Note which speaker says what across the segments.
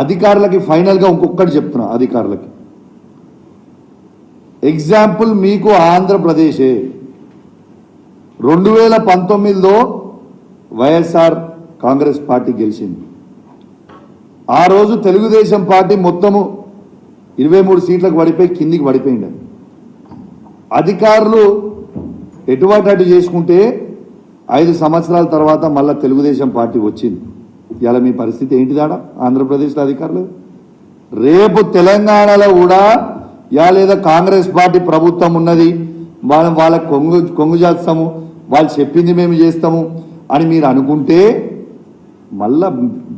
Speaker 1: అధికారులకి ఫైనల్గా ఇంకొకటి చెప్తున్నా అధికారులకి. ఎగ్జాంపుల్ మీకు ఆంధ్రప్రదేశే. రెండు వేల పంతొమ్మిదిలో వైఎస్ఆర్ కాంగ్రెస్ పార్టీ గెలిచింది. ఆ రోజు తెలుగుదేశం పార్టీ మొత్తము ఇరవై మూడు సీట్లకు పడిపోయి కిందికి పడిపోయింది అధికారులు ఎటువంటి అటు చేసుకుంటే ఐదు సంవత్సరాల తర్వాత మళ్ళీ తెలుగుదేశం పార్టీ వచ్చింది. ఇలా మీ పరిస్థితి ఏంటి దాడ? ఆంధ్రప్రదేశ్లో అధికారులు? రేపు తెలంగాణలో కూడా యా లేదా కాంగ్రెస్ పార్టీ ప్రభుత్వం ఉన్నది. వాళ్ళ వాళ్ళ కొంగు కొంగు చేస్తాము. వాళ్ళు చెప్పింది మేము చేస్తాము అని మీరు అనుకుంటే మళ్ళా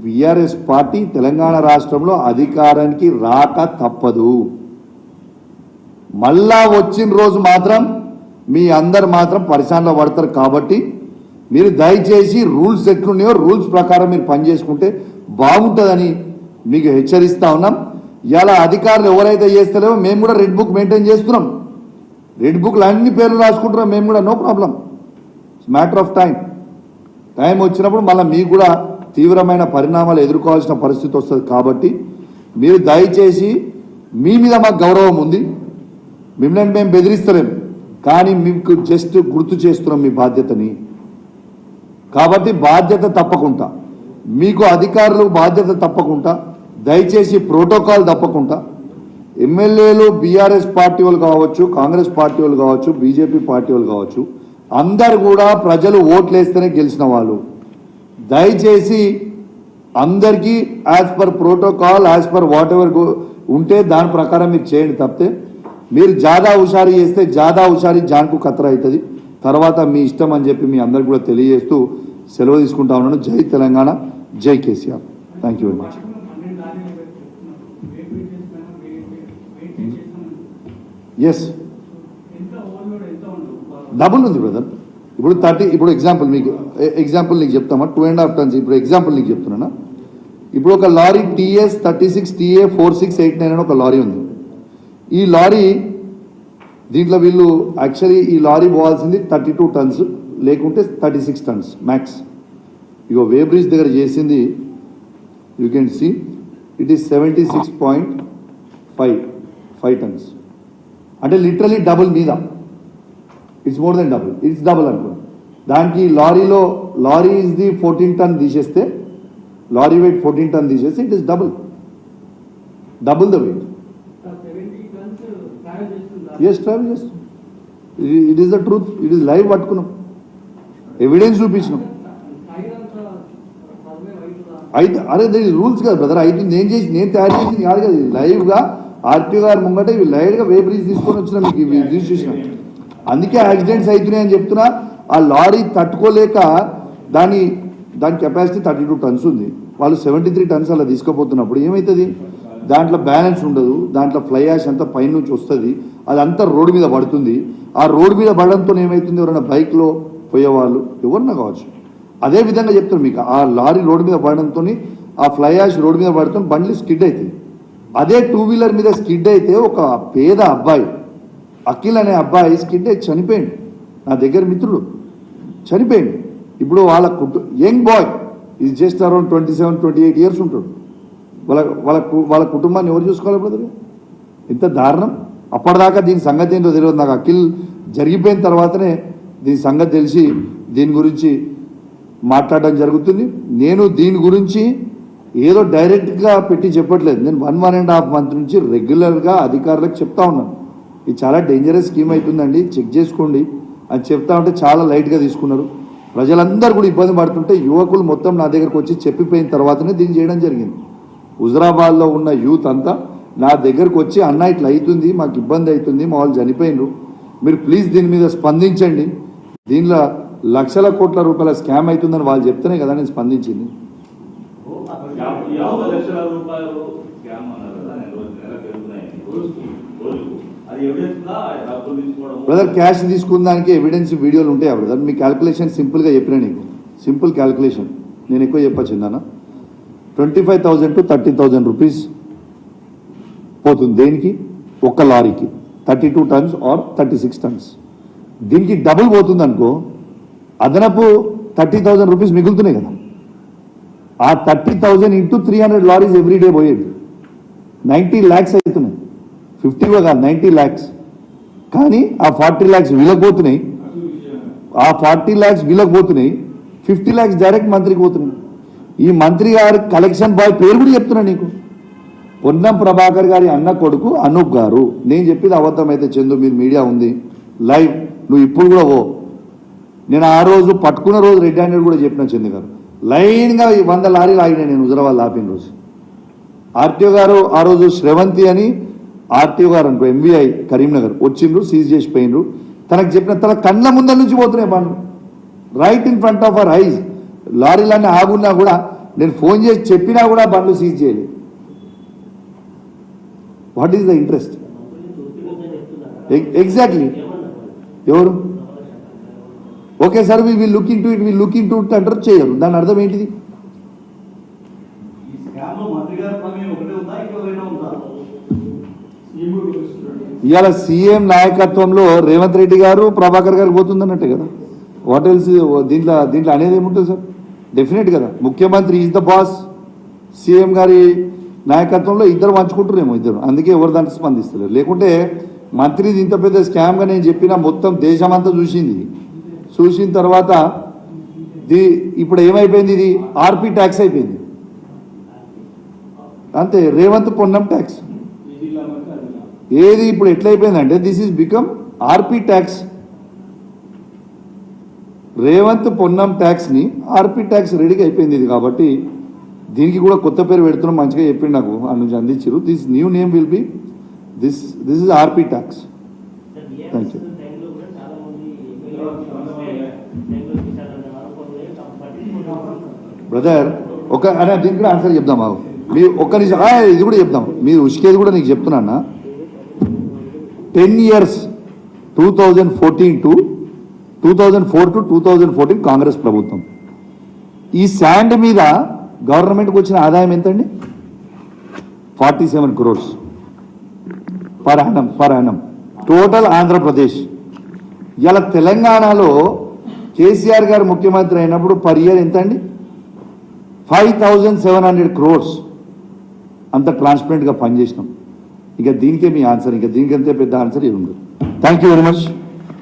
Speaker 1: బీఆర్ఎస్ పార్టీ తెలంగాణ రాష్ట్రంలో అధికారానికి రాక తప్పదు. మళ్ళా వచ్చిన రోజు మాత్రం మీ అందరు మాత్రం పరిశానలో పడతారు కాబట్టి మీరు దయచేసి రూల్స్ ఎట్లున్నాయో రూల్స్ ప్రకారం మీరు పనిచేసుకుంటే బాగుంటుందని మీకు హెచ్చరిస్తా ఉన్నాం. ఇలా అధికారులు ఎవరైతే చేస్తలేవో మేము కూడా రెడ్ బుక్ మెయింటైన్ చేస్తున్నాం. రెడ్ బుక్లు అన్ని పేర్లు రాసుకుంటున్నాం మేము కూడా no problem matter of time time వచ్చినప్పుడు మళ్ళీ మీకు కూడా తీవ్రమైన పరిణామాలు ఎదుర్కోవాల్సిన పరిస్థితి వస్తుంది కాబట్టి మీరు దయచేసి మీ మీద మాకు గౌరవం ఉంది. మిమ్మల్ని మేము బెదిరిస్తలేం. కానీ మీకు జస్ట్ గుర్తు చేస్తున్నాం మీ బాధ్యతని. కాబట్టి బాధ్యత తప్పకుండా. మీకు అధికారులు బాధ్యత తప్పకుండా. దయచేసి ప్రోటోకాల్ తప్పకుండా. ఎమ్మెల్యేలు బీఆర్ఎస్ పార్టీ వాళ్ళు కావచ్చు కాంగ్రెస్ పార్టీ వాళ్ళు కావచ్చు బీజేపీ పార్టీ వాళ్ళు కావచ్చు అందరు కూడా ప్రజలు ఓట్లేస్తేనే గెలిచిన వాళ్ళు. దయచేసి అందరికీ as per protocol as per whatever ఉంటే దాని ప్రకారం మీరు చేయండి తప్పితే. మీరు జాదా హుషారీ చేస్తే జాదా హుషారీ జాన్కు ఖతరా అవుతుంది తర్వాత మీ ఇష్టం అని చెప్పి మీ అందరికి కూడా తెలియజేస్తూ సెలవు తీసుకుంటా ఉన్నాను. జై తెలంగాణ జై KCR. Thank you very much as double ఉంది బ్రదర్ ఇప్పుడు థర్టీ ఇప్పుడు ఎగ్జాంపుల్ మీకు e-, ఎగ్జాంపుల్ నీకు చెప్తామా టూ అండ్ హాఫ్ టన్స్ ఇప్పుడు ఎగ్జాంపుల్ నీకు చెప్తున్నానా? ఇప్పుడు ఒక lorry TS thirty six TA four six eight nine అని ఒక లారీ ఉంది. ఈ లారీ దీంట్లో వీళ్ళు యాక్చువల్లీ ఈ లారీ పోవాల్సింది థర్టీ టూ టన్స్ లేకుంటే థర్టీ సిక్స్ టన్స్ మ్యాక్స్ ఇగో వే బ్రిడ్జ్ దగ్గర చేసింది you can see it is seventy six point five five tons అంటే లిటరలీ డబుల్ మీద. It's more than double it's double అనుకో. దానికి లారీలో lorry is the fourteen ton తీసేస్తే లారీ వెయిట్ ఫోర్టీన్ టన్ తీసేస్తే it is double double the weight as travel చేస్తాం it is the truth it is live పట్టుకున్నాం. Evidence చూపించినాం. అయితే అరే దీని రూల్స్ కదా బ్రదర్ అయితే నేను చేసి నేను తయారు చేసింది కాదు కదా. లైవ్గా ఆర్టీఓ గారు ముంగట ఇవి లైవ్గా వేపరీస్ తీసుకొని వచ్చిన మీకు ఇవి రిజిస్ట్రేషన్ అందుకే యాక్సిడెంట్స్ అవుతున్నాయని చెప్తున్నా. ఆ లారీ తట్టుకోలేక దాని దాని కెపాసిటీ థర్టీ టూ టన్స్ ఉంది. వాళ్ళు సెవెంటీ త్రీ టన్స్ అలా తీసుకుపోతున్నప్పుడు ఏమవుతుంది దాంట్లో బ్యాలెన్స్ ఉండదు దాంట్లో ఫ్లై యాష్ అంతా పైనుంచి వస్తుంది అదంతా రోడ్డు మీద పడుతుంది. ఆ రోడ్డు మీద పడడంతో ఏమవుతుంది ఎవరైనా బైక్లో పోయేవాళ్ళు ఎవరన్నా కావచ్చు. అదే విధంగా చెప్తాను మీకు ఆ లారీ రోడ్డు మీద పడడంతో ఆ ఫ్లై యాష్ రోడ్డు మీద పడటం బండ్లు స్కిడ్ అవుతాయి. అదే టూ వీలర్ మీద స్కిడ్ అయితే ఒక పేద అబ్బాయి అఖిల్ అనే అబ్బాయి స్కిడ్ అయి చనిపోయింది నా దగ్గర మిత్రుడు చనిపోయింది ఇప్పుడు వాళ్ళ కుటుంబ young boy is just around twenty seven twenty eight years ఉంటాడు. వాళ్ళ వాళ్ళ కు- వాళ్ళ కుటుంబాన్ని ఎవరు చూసుకోవాలి బ్రదర్? ఇంత దారుణం? అప్పటిదాకా దీని సంగతి ఏంటో తెలియదు నాకు. అఖిల్ జరిగిపోయిన తర్వాతనే దీని సంగతి తెలిసి దీని గురించి మాట్లాడడం జరుగుతుంది. నేను దీని గురించి ఏదో డైరెక్ట్గా పెట్టి చెప్పట్లేదు. నేను one one and half month నుంచి రెగ్యులర్గా అధికారులకు చెప్తా ఉన్నాను. ఇది చాలా డేంజరస్ స్కీమ్ అవుతుందండి చెక్ చేసుకోండి అని చెప్తా ఉంటే చాలా లైట్గా తీసుకున్నారు. ప్రజలందరూ కూడా ఇబ్బంది పడుతుంటే యువకులు మొత్తం నా దగ్గరకు వచ్చి చెప్పిపోయిన తర్వాతనే దీన్ని చేయడం జరిగింది. హుజరాబాద్లో ఉన్న యూత్ అంతా నా దగ్గరకు వచ్చి అన్న ఇట్లా అవుతుంది మాకు ఇబ్బంది అవుతుంది మా వాళ్ళు చనిపోయినరు మీరు ప్లీజ్ దీని మీద స్పందించండి. దీనిలో లక్షల కోట్ల రూపాయల స్కామ్ అవుతుందని వాళ్ళు చెప్తేనే కదా నేను స్పందించింది. బ్రదర్ క్యాష్ తీసుకున్న దానికి ఎవిడెన్స్ వీడియోలు ఉంటాయా బ్రదర్? మీ క్యాల్కులేషన్ సింపుల్గా చెప్పిన నీకు. Simple calculation. నేను ఎక్కువ చెప్పచ్చు నాన్న twenty five thousand to thirty thousand rupees పోతుంది. దేనికి? ఒక్క లారీకి. Thirty two tons or thirty six tons దీనికి డబుల్ పోతుంది అనుకో అదనపు థర్టీ థౌజండ్ రూపీస్ మిగులుతున్నాయి కదా. ఆ thirty thousand into three hundred lorries every day పోయేది నైంటీ ల్యాక్స్ అవుతున్నాయి ఫిఫ్టీ కాదు నైంటీ ల్యాక్స్ కానీ ఆ ఫార్టీ ల్యాక్స్ వీళ్ళకపోతున్నాయి ఆ ఫార్టీ ల్యాక్స్ వీళ్ళకి పోతున్నాయి. ఫిఫ్టీ ల్యాక్స్ డైరెక్ట్ మంత్రికి పోతున్నాయి. ఈ మంత్రి గారు కలెక్షన్ బాయ్ పేరు కూడా చెప్తున్నా నీకు. పొన్నం ప్రభాకర్ గారి అన్న కొడుకు అనూప్ గారు. నేను చెప్పేది అబద్ధం అయితే చందు మీరు మీడియా ఉంది. లైవ్ నువ్వు ఇప్పుడు కూడా ఓ నేను ఆ రోజు పట్టుకున్న రోజు రెడ్ హ్యాండెడ్ కూడా చెప్పిన చందు గారు. లైన్గా ఈ వంద లారీలు ఆగినాయి నేను హుజరాబాద్ ఆపిన రోజు. ఆర్టీఓ గారు ఆ రోజు శ్రవంతి అని ఆర్టీఓ గారు అనుకో ఎంవీఐ కరీంనగర్ వచ్చిండ్రు సీజ్ చేసి పోయినరు తనకు చెప్పిన తన కళ్ళ ముందర నుంచి పోతున్నాయి బండ్లు. Right in front of our eyes లారీలన్నీ ఆగున్నా కూడా నేను ఫోన్ చేసి చెప్పినా కూడా బండ్లు సీజ్ చేయలేదు what is the interest exactly ఎవరు? Okay sir we will look into it will look into it అంటారు చేయరు. దాని అర్థం ఏంటిది? ఇవాళ సీఎం నాయకత్వంలో రేవంత్ రెడ్డి గారు ప్రభాకర్ గారు పోతుందన్నట్టే కదా. వాట్ ఎల్స్ దీంట్లో దీంట్లో అనేది ఏముంటుంది సార్ డెఫినెట్ కదా. ముఖ్యమంత్రి ఈజ్ ద బాస్ సీఎం గారి నాయకత్వంలో ఇద్దరు పంచుకుంటారేమో ఇద్దరు. అందుకే ఎవరు దాంట్లో స్పందిస్తలేరు. లేకుంటే మంత్రిది ఇంత పెద్ద స్కామ్గా నేను చెప్పిన మొత్తం దేశమంతా చూసింది. చూసిన తర్వాత ది ఇప్పుడు ఏమైపోయింది ఇది? ఆర్పి ట్యాక్స్ అయిపోయింది. అంతే రేవంత్ పొన్నం ట్యాక్స్ ఏది ఇప్పుడు ఎట్లయిపోయిందంటే this is become RP tax Revanth Ponnam ట్యాక్స్ని RP RP tax రెడీగా అయిపోయింది ఇది కాబట్టి దీనికి కూడా కొత్త పేరు పెడుతున్నాం మంచిగా చెప్పిండు నాకు. ఆ నుంచి అందించారు this new name will be this this is RP tax thank you brother ఒక అనే దీనికి కూడా ఆన్సర్ చెప్దాం బాబు. మీరు ఒక్క నిమిషం ఇది కూడా చెప్దాం. మీరు ఉష్కేది కూడా నీకు చెప్తున్నా ten years two thousand fourteen to two thousand four to two thousand fourteen Congress ప్రభుత్వం. ఈ శాండ్ మీద గవర్నమెంట్కి వచ్చిన ఆదాయం ఎంతండి? Forty seven crores per annum per annum total Andhra Pradesh ఇలా తెలంగాణలో కేసీఆర్ గారు ముఖ్యమంత్రి అయినప్పుడు పర్ ఇయర్ ఎంత అండి five thousand seven hundred crores అంత ట్రాన్స్పరెంట్గా పనిచేసినాం. ఇక దీనికే మీ ఆన్సర్ ఇంకా దీనికంతే పెద్ద ఆన్సర్ ఏమి ఉండదు థ్యాంక్ యూ వెరీ మచ్